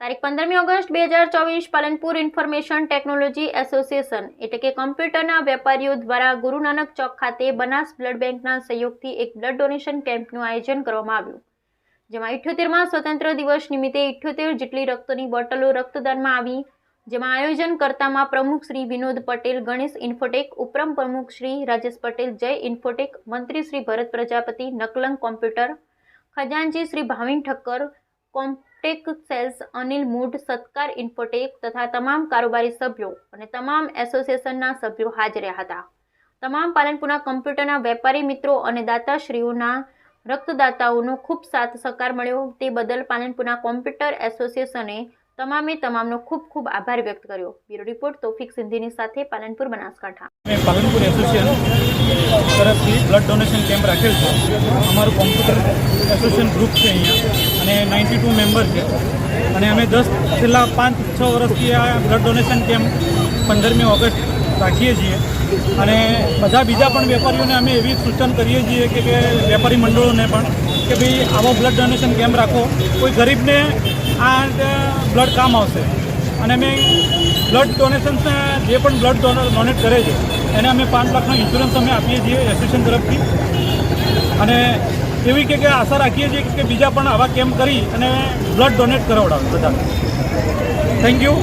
તારીખ પંદરમી ઓગસ્ટ બે હજાર ચોવીસ પાલનપુર ઇન્ફોર્મેશન ટેકનોલોજી એસોસિએશન એટલે કે કોમ્પ્યુટરના વેપારીઓ દ્વારા ગુરુ નાનક ચોક ખાતે બનાસ બ્લડ બેંકના સહયોગથી એક બ્લડ ડોનેશન કેમ્પનું આયોજન કરવામાં આવ્યું. જેમાં ઇઠ્યોતેરમાં સ્વતંત્ર દિવસ નિમિત્તે ઇઠ્યોતેર જેટલી રક્તની બોટલો રક્તદાનમાં આવી. જેમાં આયોજન કરતામાં પ્રમુખ શ્રી વિનોદ પટેલ, ગણેશ ઇન્ફોટેક, ઉપરમ પ્રમુખ શ્રી રાજેશ પટેલ, જય ઇન્ફોટેક, મંત્રી Shri Bharat Prajapati, Naklang computer, ખજાનજી Shri Bhavin Thakkar Comtech sales Anil Mudh, Satkar Infotech તથા તમામ કારોબારી સભ્યો અને તમામ એસોસિએશનના સભ્યો હાજર હતા. તમામ પાલનપુરના કમ્પ્યુટરના વેપારી મિત્રો અને દાતાશ્રીઓના રક્તદાતાઓનો ખૂબ સાથ સહકાર મળ્યો. તે બદલ પાલનપુરના કોમ્પ્યુટર એસોસિએશને તમામે તમામનો ખૂબ ખૂબ આભાર વ્યક્ત કર્યો. બ્યુરો રિપોર્ટ તોફિક સિંધીની સાથે પાલનપુર બનાસકાંઠા. પાલનપુર એસોસિએશન તરફથી બ્લડ ડોનેશન કેમ્પ રાખેલ છે. અમારું કોમ્પ્યુટર એસોસિએશન ગ્રુપ છે અહીંયા. અને નાઇન્ટી ટુ મેમ્બર છે. અને અમે દસ છેલ્લા પાંચ, છ વર્ષથી આ બ્લડ ડોનેશન કેમ્પ પંદરમી ઓગસ્ટ રાખીએ છીએ. અને બધા બીજા પણ વેપારીઓને અમે એવી સૂચન કરીએ છીએ કે વેપારી મંડળોને પણ કે ભાઈ આવો બ્લડ ડોનેશન કેમ્પ રાખો. કોઈ ગરીબને આ બ્લડ કામ આવશે. અને અમે બ્લડ ડોનેશન્સના જે પણ બ્લડ ડોનેટ કરે છે, એને અમે પાંચ લાખનો ઇન્સ્યોરન્સ અમે આપીએ છીએ એસોસિએશન તરફથી. અને એવી કે આશા રાખીએ છીએ કે બીજા પણ આવા કેમ્પ કરી અને બ્લડ ડોનેટ કરાવડાવે બધાને. Thank you